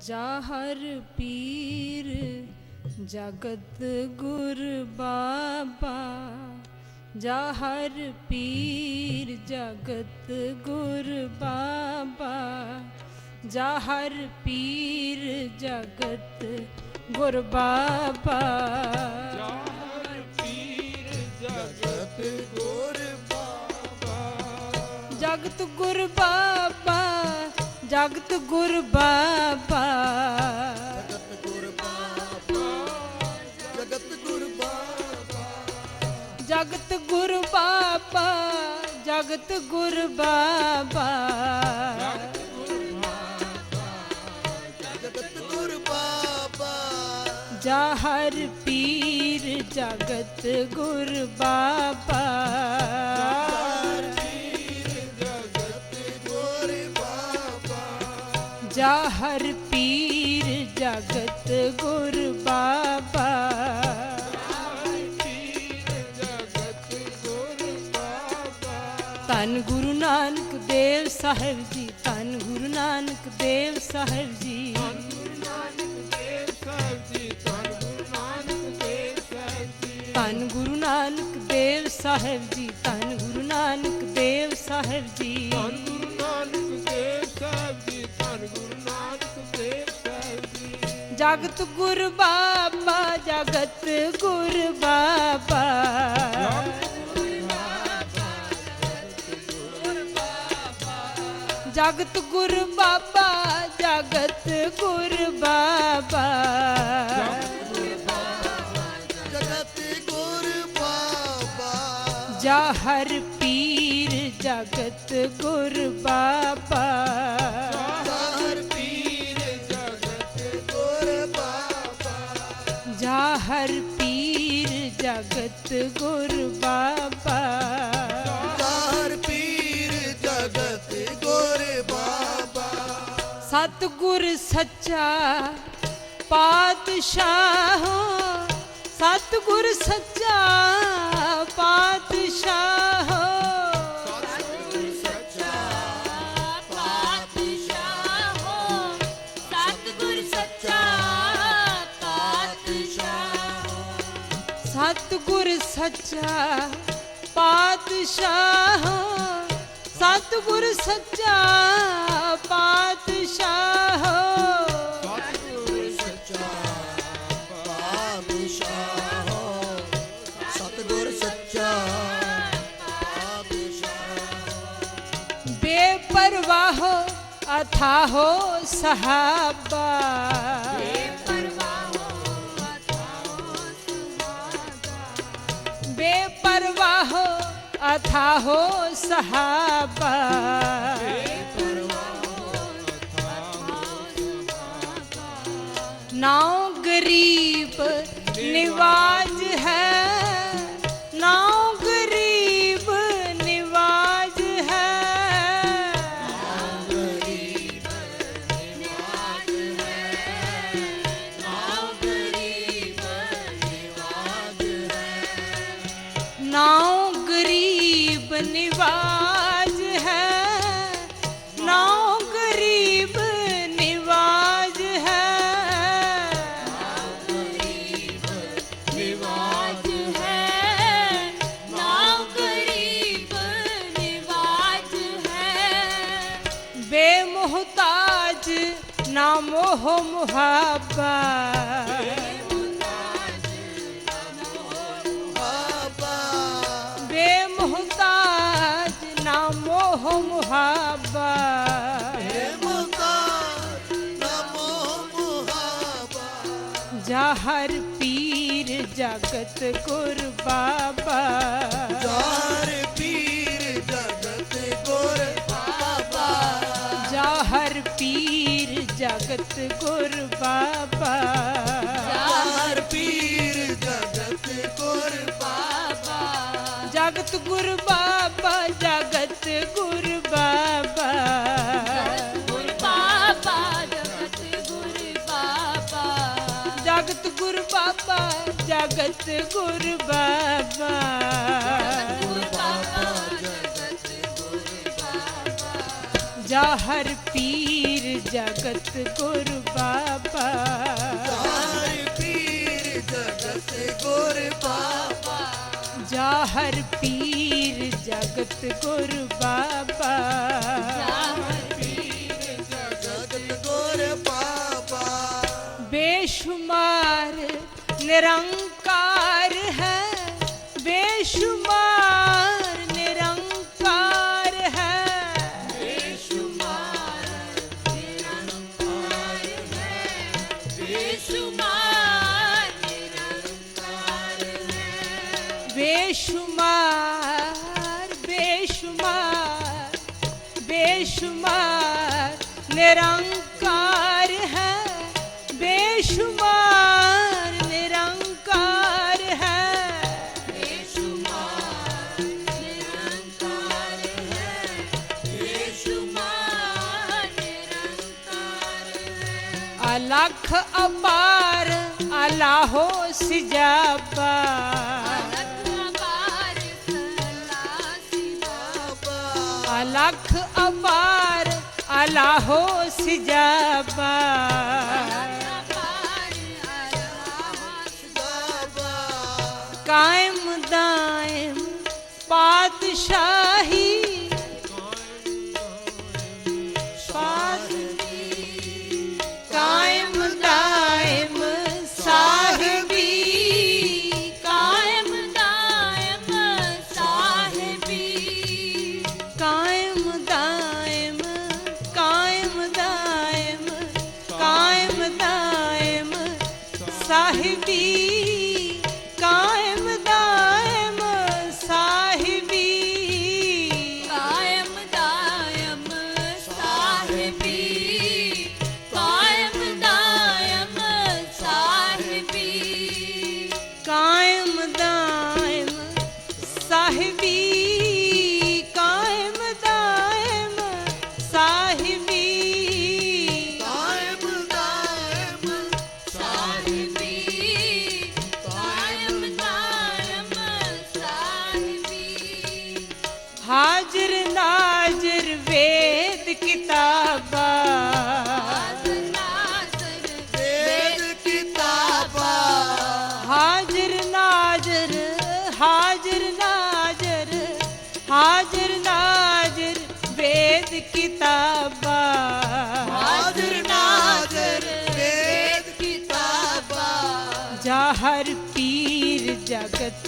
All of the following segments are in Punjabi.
ਜਾਹਰ ਪੀਰ ਜਗਤ ਗੁਰ ਬਾਬਾ। ਜਾਹਰ ਪੀਰ ਜਗਤ ਗੁਰ ਬਾਬਾ। ਜਾਹਰ ਪੀਰ ਜਗਤ ਗੁਰ ਬਾਬਾ। ਜਾਹਰ ਪੀਰ ਜਗਤ ਗੁਰ ਬਾਬਾ। ਜਗਤ ਗੁਰ ਬਾਬਾ। ਜਗਤ ਗੁਰ ਬਾਬਾ। ਜਗਤ ਗੁਰ ਬਾਬਾ, ਜਗਤ ਗੁਰ ਬਾਬਾ। ਜਗਤ ਗੁਰ ਬਾਬਾ ਜਗਤ ਗੁਰ ਬਾਬਾ ਜਗਤ ਗੁਰ ਬਾਬਾ ਜਾਹਰ ਪੀਰ ਜਗਤ ਗੁਰ ਬਾਬਾ। ਹਰ ਪੀਰ ਜਗਤ ਗੁਰ ਬਾਬਾ। ਪੀਰ ਜਗਤ ਗੁਰ ਬਾਬਾ ਧੰਨ ਗੁਰੂ ਨਾਨਕ ਦੇਵ ਸਾਹਿਬ ਜੀ, ਧੰਨ ਗੁਰੂ ਨਾਨਕ ਦੇਵ ਸਾਹਿਬ ਜੀ ਗੁਰੂ ਨਾਨਕ ਦੇਵ ਸਾਹਿਬ ਜੀ। ਧੰਨ ਗੁਰੂ ਨਾਨਕ ਦੇਵ ਸਾਹਿਬ ਜੀ, ਧੰਨ ਗੁਰੂ ਨਾਨਕ ਦੇਵ ਸਾਹਿਬ ਜੀ। ਧੰਨ ਗੁਰੂ ਨਾਨਕ ਦੇਵ ਸਾਹਿਬ ਜੀ, ਧੰਨ ਗੁਰੂ ਜਗਤ ਗੁਰ ਬਾਬਾ ਜਗਤ ਗੁਰ ਬਾਬਾ। ਜਗਤ ਗੁਰ ਬਾਬਾ ਜਗਤ ਗੁਰ ਬਾਬਾ। ਜਗਤ ਗੁਰ ਬਾਬਾ। ਜਾਹਰ ਪੀਰ ਜਗਤ ਗੁਰ ਬਾਬਾ। ਗੁਰ ਬਾਬਾ। ਜਾਹਰ ਪੀਰ ਜਗਤ ਗੁਰ ਬਾਬਾ। ਸਤਿਗੁਰ ਸੱਚਾ ਪਾਤਸ਼ਾਹ। ਸਤਿਗੁਰ ਸੱਚਾ ਪਾਤਸ਼ਾਹ। ਸੱਚਾ ਪਾਤਸ਼ਾਹ ਸਤਿਗੁਰ ਸੱਚਾ ਪਾਤਸ਼ਾਹ। ਸਤਿਗੁਰ ਸੱਚਾ ਪਾਤਸ਼ਾਹ ਸਤਿਗੁਰ ਸੱਚਾ ਪਾਤਸ਼ਾਹ। ਬੇਪਰਵਾਹ ਅਥਾਹੋ ਸਹਾਬਾ। बेपरवाह अथाहो सहाबा नाव गरीब निवार ਮੁਹਤਾਜ ਨਾ ਮੋਹ ਮੁਹੱਬਤ ਬੇਮੁਹਤਾਜ ਨਾ ਮੋਹ ਮੁਹੱਬਤ ਜਾ ਹਰ ਪੀਰ ਜਗਤ ਗੁਰ ਪੀਰ ਜਗਤ ਗੁਰ ਬਾਬਾ ਜਾਹਰ ਪੀਰ ਜਗਤ ਗੁਰ ਬਾਬਾ ਜਗਤ ਗੁਰ ਬਾਬਾ ਜਗਤ ਗੁਰ ਬਾਬਾ ਗੁਰ ਬਾਬਾ ਜਗਤ ਗੁਰ ਬਾਬਾ ਜਗਤ ਗੁਰ ਬਾਬਾ ਜਗਤ ਗੁਰ ਬਾਬਾ ਗੁਰ ਬਾਬਾ ਜਗਤ ਜਗਤ ਗੁਰ ਬਾਬਾ ਹਰ ਪੀਰ ਜਗਤ ਗੁਰ ਬਾਬਾ ਜਾਹਰ ਪੀਰ ਜਗਤ ਗੁਰ ਬਾਬਾ ਜਗਤ निरंकार है बेशुमार निरंकार है निरंकार है। अलख अपार अलाहो सिजाबा। अलख अपार आला हो सिजाबा कायम दायम पातशाही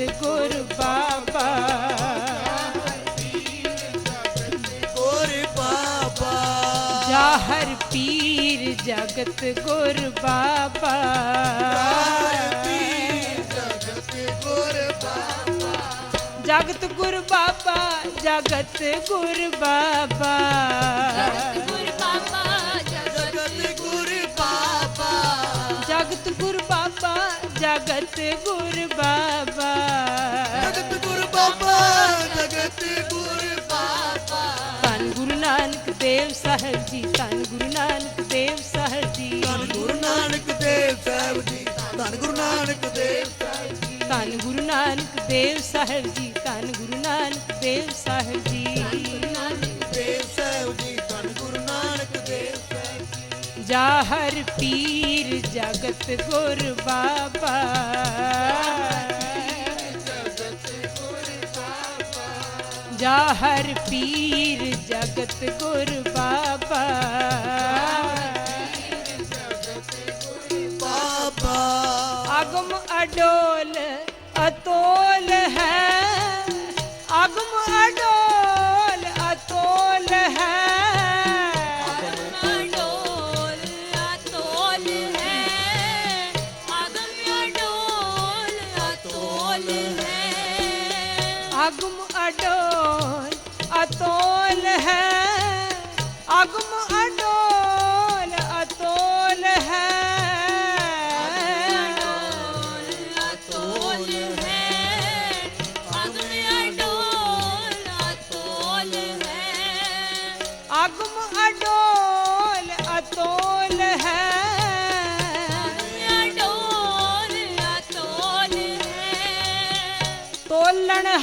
ਜਗਤ ਬਾਬਾ। ਗੁਰ ਬਾਬਾ। ਜਾਹਰ ਪੀਰ ਜਗਤ ਗੁਰ ਬਾਬਾ। ਹਰ ਪੀਰ ਜਗਤ ਗੁਰ ਬਾਬਾ, ਜਗਤ ਗੁਰ ਬਾਬਾ। ਜਗਤ ਗੁਰ ਬਾਬਾ ਗੁਰ ਬਾਬਾ। ਜਗਤ ਗੁਰ ਬਾਬਾ ਜਗਤ ਗੁਰ ਬਾਬਾ ਜਗਤ ਗੁਰ ਬਾਬਾ ਜਗਤ ਗੁਰ ਬਾਬਾ ਧੰਨ ਗੁਰੂ ਨਾਨਕ ਦੇਵ ਸਾਹਿਬ ਜੀ ਧੰਨ ਗੁਰੂ ਨਾਨਕ ਦੇਵ ਸਾਹਿਬ ਜੀ ਧੰਨ ਗੁਰੂ ਨਾਨਕ ਦੇਵ ਸਾਹਿਬ ਜੀ ਧੰਨ ਗੁਰੂ ਨਾਨਕ ਦੇਵ ਸਾਹਿਬ ਜੀ ਧੰਨ ਗੁਰੂ ਨਾਨਕ ਦੇਵ ਸਾਹਿਬ ਜੀ ਧੰਨ ਗੁਰੂ ਨਾਨਕ ਦੇਵ ਸਾਹਿਬ ਜੀ ਜੀ ਜਾਹਰ ਪੀਰ ਜਗਤ ਗੁਰ ਬਾਬਾ ਜਾਹਰ ਪੀਰ ਜਗਤ ਗੁਰ ਬਾਬਾ ਬਾਬਾ ਅਗਮ ਅਡੋਲ ਅਤੋਲ ਹੈ ਡੋਲ ਅਤੋਲ ਹੈ ਡੋਲ ਅਤੋਲ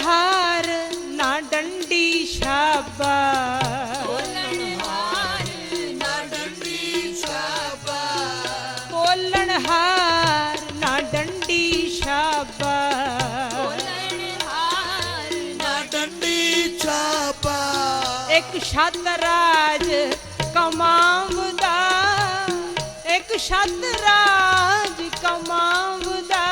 ਹੈ ਨਾ ਡੰਡੀ ਸ਼ਾਬਾ ਡੰਡੀ ਨਾ ਡੰਡੀ ਸ਼ਾਬਾ ਡੰਡੀ ਛੱਤ ਰਾਜ ਕਮਾਉਂਦਾ ਇੱਕ ਛੱਤ ਰਾਜ ਕਮਾਉਂਦਾ।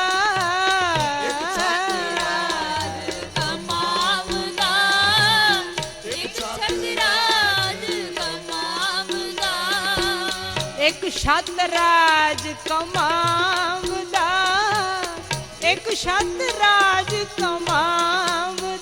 ਇੱਕ ਇੱਕ ਛੱਤ ਰਾਜ ਕਮਾਉਂਦਾ ਇੱਕ ਛੱਤ ਰਾਜ ਕਮਾਉਂਦਾ।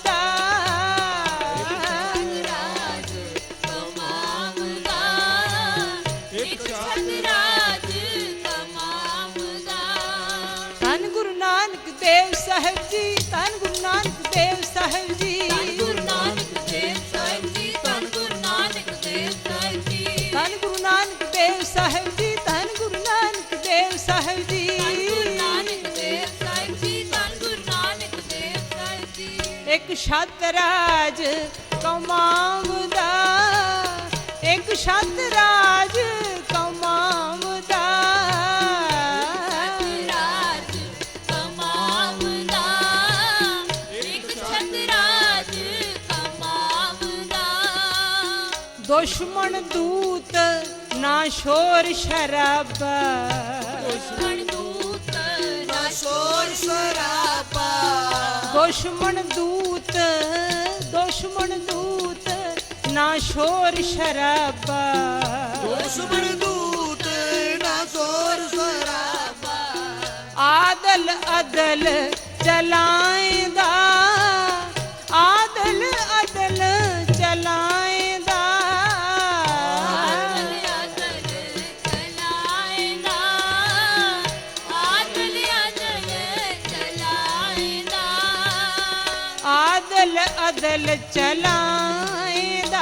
ਧੰਨ ਗੁਰੂ ਨਾਨਕ ਦੇਵ ਸਾਹਿਬ ਜੀ। ਧੰਨ ਗੁਰੂ ਨਾਨਕ ਦੇਵ ਸਾਹਿਬ ਜੀ ਧੰਨ ਗੁਰੂ ਨਾਨਕ ਦੇਵ ਸਾਹਿਬ ਜੀ। ਧੰਨ ਗੁਰੂ ਨਾਨਕ ਦੇਵ ਸਾਹਿਬ ਜੀ ਧੰਨ ਗੁਰੂ ਨਾਨਕ ਦੇਵ ਸਾਹਿਬ ਜੀ। ਧੰਨ ਗੁਰੂ ਨਾਨਕ ਦੇਵ ਸਾਹਿਬ ਦੁਸ਼ਮਣ ਦੂਤ ਨਾ ਸ਼ੋਰ ਸ਼ਰਾਬਾ। ਦੁਸ਼ਮਣ ਦੂਤ ਨਾ ਸ਼ੋਰ ਸਰਾਪਾ ਦੁਸ਼ਮਣ ਦੂਤ ਦੁਸ਼ਮਣ ਦੂਤ ਨਾ ਸ਼ੋਰ ਸ਼ਰਾਬਾ। ਦੁਸ਼ਮਣ ਦੂਤ ਨਾ ਸ਼ੋਰ ਸਰਾਪਾ ਆਦਲ ਅਦਲ ਚਲਾਏਂਦਾ ਅਦਲ ਚਲਾਏਂਦਾ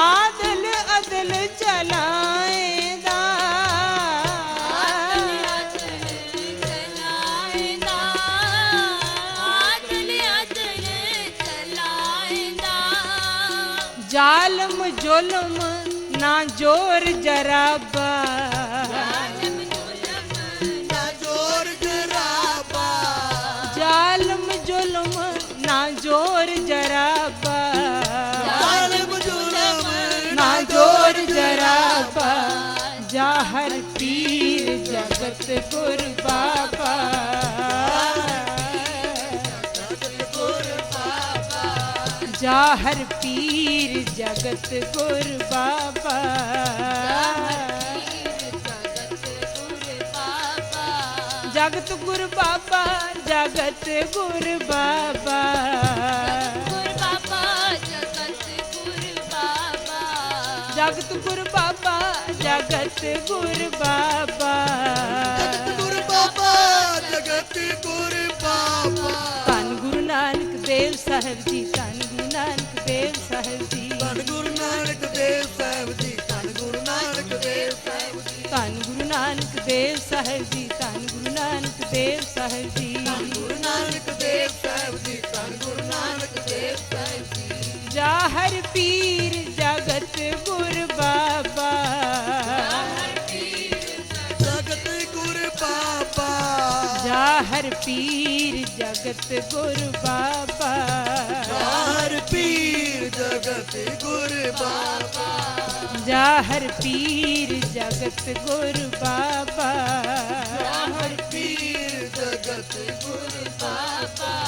ਆਦਲ ਅਦਲ ਚਲਾਏਂਦਾ ਆਦਲ ਆਦਲ ਚਲਾਏਂਦਾ ਆਦਲ ਆਦਲ ਚਲਾਏਂਦਾ ਜ਼ਾਲਮ ਜ਼ੁਲਮ ਨਾ ਜੋਰ ਜਰਾਬਾ ਹਰ ਪੀਰ ਜਗਤ ਗੁਰ ਬਾਬਾ ਜਾਹਰ ਪੀਰ ਜਗਤ ਗੁਰ ਬਾਬਾ ਜਗਤ ਗੁਰ ਬਾਬਾ ਜਗਤ ਗੁਰ ਬਾਬਾ ਜਗਤ ਗੁਰ ਬਾਬਾ ਜਗਤ ਗੁਰ ਬਾਬਾ ਜਗਤ ਗੁਰ ਬਾਬਾ ਜਗਤ ਗੁਰ ਬਾਬਾ ਧੰਨ ਗੁਰੂ ਨਾਨਕ ਦੇਵ ਸਾਹਿਬ ਜੀ ਧੰਨ ਗੁਰੂ ਨਾਨਕ ਦੇਵ ਸਾਹਿਬ ਜੀ ਧੰਨ ਗੁਰੂ ਨਾਨਕ ਦੇਵ ਸਾਹਿਬ ਜੀ ਧੰਨ ਗੁਰੂ ਨਾਨਕ ਦੇਵ ਸਾਹਿਬ ਜੀ ਧੰਨ ਗੁਰੂ ਨਾਨਕ ਦੇਵ ਸਾਹਿਬ ਜੀ ਧੰਨ ਗੁਰੂ ਨਾਨਕ ਦੇਵ ਸਾਹਿਬ ਜੀ ਗੁਰੂ ਨਾਨਕ ਦੇਵ ਸਾਹਿਬ ਜੀ ਧੰਨ ਗੁਰੂ ਨਾਨਕ ਦੇਵ ਸਾਹਿਬ ਜੀ ਜਾਹਰ ਪੀਰ ਚਾਰ ਪੀਰ ਜਗਤ ਗੁਰ ਬਾਬਾ ਚਾਰ ਪੀਰ ਜਗਤ ਗੁਰ ਬਾਬਾ ਜਾਹਰ ਪੀਰ ਜਗਤ ਗੁਰ ਬਾਬਾ ਜਾਹਰ ਪੀਰ ਜਗਤ ਗੁਰ ਬਾਬਾ